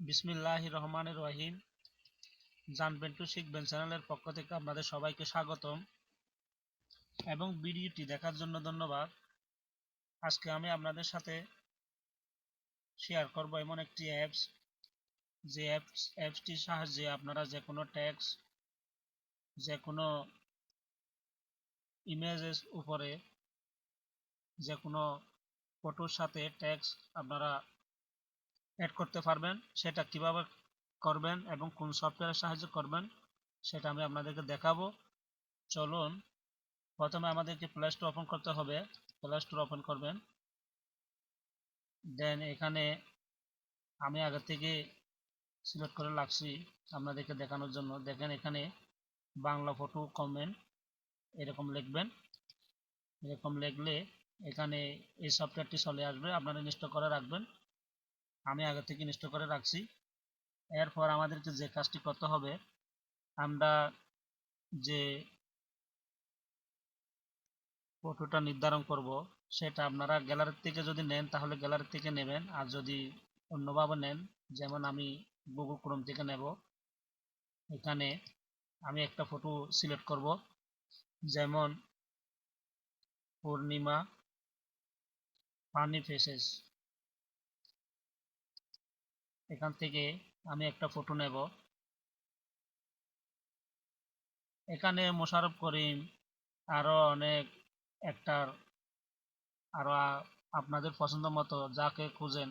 বিসমিল্লাহ রহমানের রহিম জানবেন টু শিখবেন চ্যানেলের পক্ষ থেকে আপনাদের সবাইকে স্বাগতম এবং ভিডিওটি দেখার জন্য ধন্যবাদ। আজকে আমি আপনাদের সাথে শেয়ার করব এমন একটি অ্যাপস যে অ্যাপস অ্যাপসটির সাহায্যে আপনারা যে কোনো ট্যাক্স যে কোনো ইমেজের উপরে যে কোনো ফটোর সাথে ট্যাক্স আপনারা অ্যাড করতে পারবেন, সেটা কীভাবে করবেন এবং কোন সফটওয়্যারের সাহায্যে করবেন, সেটা আমি আপনাদেরকে দেখাবো। চলুন, প্রথমে আমাদেরকে প্লে স্টোর ওপেন করতে হবে। প্লে স্টোর ওপেন করবেন। দেন এখানে আমি আগে থেকে সিলেক্ট করে রাখছি আপনাদেরকে দেখানোর জন্য। দেখেন এখানে বাংলা ফটো কমেন্ট এরকম লিখবেন। এরকম লিখলে এখানে এই সফটওয়্যারটি চলে আসবে, আপনারা ইনস্টল করে রাখবেন। আমি আগে থেকে ইনস্টল করে রাখছি। এরপর আমাদেরকে যে কাজটি করতে হবে, আমরা যে ফটোটা নির্ধারণ করব, সেটা আপনারা গ্যালারি থেকে যদি নেন, তাহলে গ্যালারি থেকে নেবেন। আর যদি অন্যভাবে নেন, যেমন আমি গুগল ক্রোম থেকে নেব, এখানে আমি একটা ফটো সিলেক্ট করব। যেমন, পূর্ণিমা পানি ফেসেস এখান থেকে আমি একটা ফটো নেব। এখানে মোশারফ করিম আরও অনেক একটার আরও আপনাদের পছন্দ মতো যাকে খুঁজেন,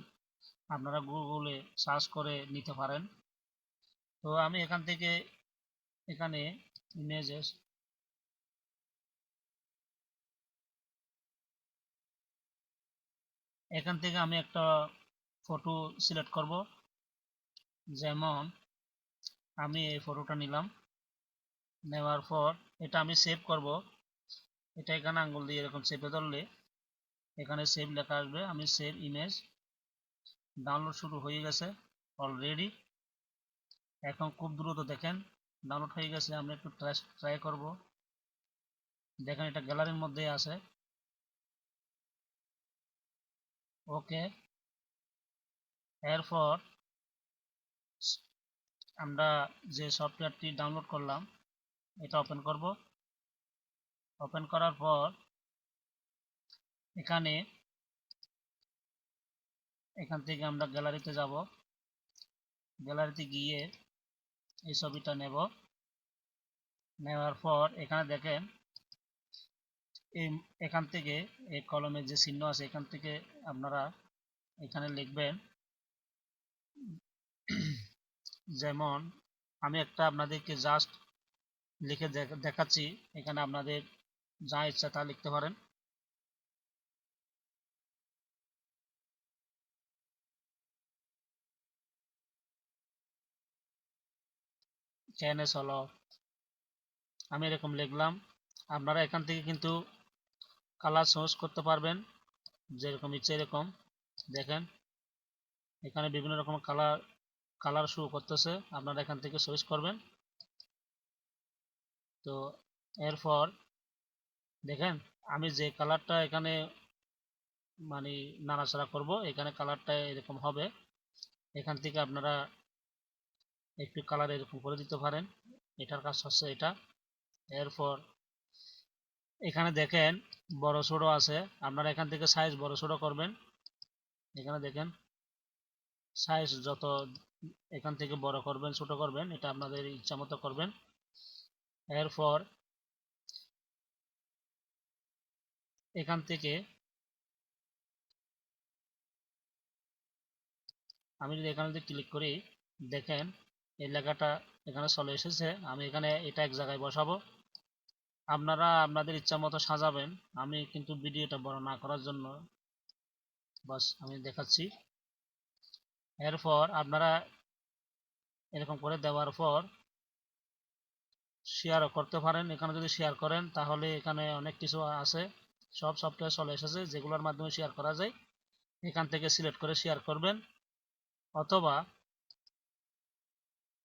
আপনারা গুগলে সার্চ করে নিতে পারেন। তো আমি এখান থেকে এখানে ইমেজেস এখান থেকে আমি একটা ফটো সিলেক্ট করব। যেমন আমি এই ফটোটা নিলাম। নেওয়ার পর এটা আমি সেভ করব। এটা এখানে আঙ্গুল দিয়ে এরকম সেভে ধরলে এখানে সেভ লেখা আসবে। আমি সেভ ইমেজ ডাউনলোড শুরু হয়ে গেছে অলরেডি এখন খুব দ্রুত দেখেন ডাউনলোড হয়ে গেছে। আমি একটু ট্রাই করব। দেখেন এটা গ্যালারির মধ্যে আছে। ওকে এরপর আমরা যে সফটওয়্যারটি ডাউনলোড করলাম, এটা ওপেন করব। ওপেন করার পর এখানে, এখান থেকে আমরা গ্যালারিতে যাব। গ্যালারিতে গিয়ে এই ছবিটা নেব। নেওয়ার পর এখানে দেখেন, এই, এখান থেকে এই কলমের যে চিহ্ন আছে, এখান থেকে আপনারা এখানে লিখবেন যেমন আমি একটা আপনাদেরকে জাস্ট লিখে দেখাচ্ছি। এখানে আপনাদের যা ইচ্ছা তা লিখতে পারেন। চ্যানেস হলো আমি এরকম লিখলাম। আপনারা এখান থেকে কিন্তু কালার চয়েস করতে পারবেন। যেরকম ইচ্ছে এরকম। দেখেন, এখানে বিভিন্ন রকম কালার কালার শো করতেছে, আপনারা এখান থেকে চয়েস করবেন। তো এরপর দেখেন, আমি যে কালারটা এখানে মানে নাড়াচাড়া করব, এখানে কালারটা এরকম হবে। এখান থেকে আপনারা একটু কালার এরকম করে দিতে পারেন। এটার কাজ হচ্ছে এটা। এরপর এখানে দেখেন, বড় ছোট আছে। আপনারা এখান থেকে সাইজ বড় ছোট করবেন। এখানে দেখেন সাইজ যত এখান থেকে বড় করবেন, ছোট করবেন, এটা আপনাদের ইচ্ছা মতো করবেন। এরপর এখান থেকে আমি যদি এখানে যদি ক্লিক করি, দেখেন এই লেখাটা এখানে চলে এসেছে, আমি এখানে এটা এক জায়গায় বসাবো। আপনারা আপনাদের ইচ্ছা মতো সাজাবেন, আমি কিন্তু ভিডিওটা বড় না করার জন্য। বাস, আমি দেখাচ্ছি। এরপর আপনারা এরকম করে দেওয়ার পর শেয়ারও করতে পারেন। এখানে যদি শেয়ার করেন, তাহলে এখানে অনেক কিছু আছে। সব সফটওয়্যার চলে এসেছে, যেগুলোর মাধ্যমে শেয়ার করা যায়। এখান থেকে সিলেক্ট করে শেয়ার করবেন। অথবা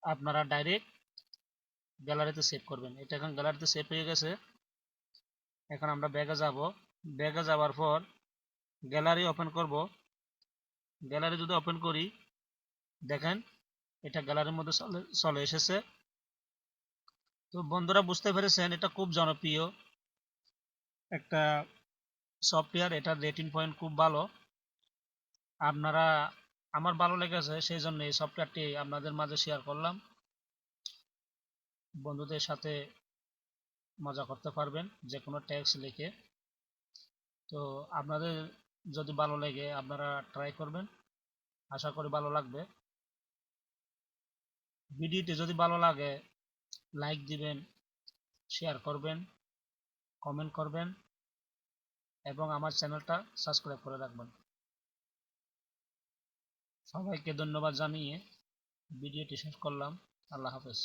আপনারা ডাইরেক্ট গ্যালারিতে সেভ করবেন। এটা এখন গ্যালারিতে সেভ হয়ে গেছে। এখন আমরা ব্যাগে যাব। ব্যাগে যাওয়ার পর গ্যালারি ওপেন করব। গ্যালারি যদি ওপেন করি দেখেন, এটা গ্যালারির মধ্যে চলে এসেছে। তো বন্ধুরা বুঝতে পেরেছেন, এটা খুব জনপ্রিয় একটা সফটওয়্যার এটার রেটিং পয়েন্ট খুব ভালো। আপনারা, আমার ভালো লেগেছে, সেই জন্য এই সফটওয়্যারটি আপনাদের মাঝে শেয়ার করলাম। বন্ধুদের সাথে মজা করতে পারবেন, যে কোনো ট্যাক্স লিখে। তো আপনাদের যদি ভালো লাগে, আপনারা ট্রাই করবেন। আশা করি ভালো লাগবে। ভিডিওটি যদি ভালো লাগে লাইক দিবেন শেয়ার করবেন কমেন্ট করবেন, এবং আমার চ্যানেলটা সাবস্ক্রাইব করে রাখবেন। সবাইকে ধন্যবাদ জানিয়ে ভিডিওটি শেষ করলাম। আল্লাহ হাফেজ।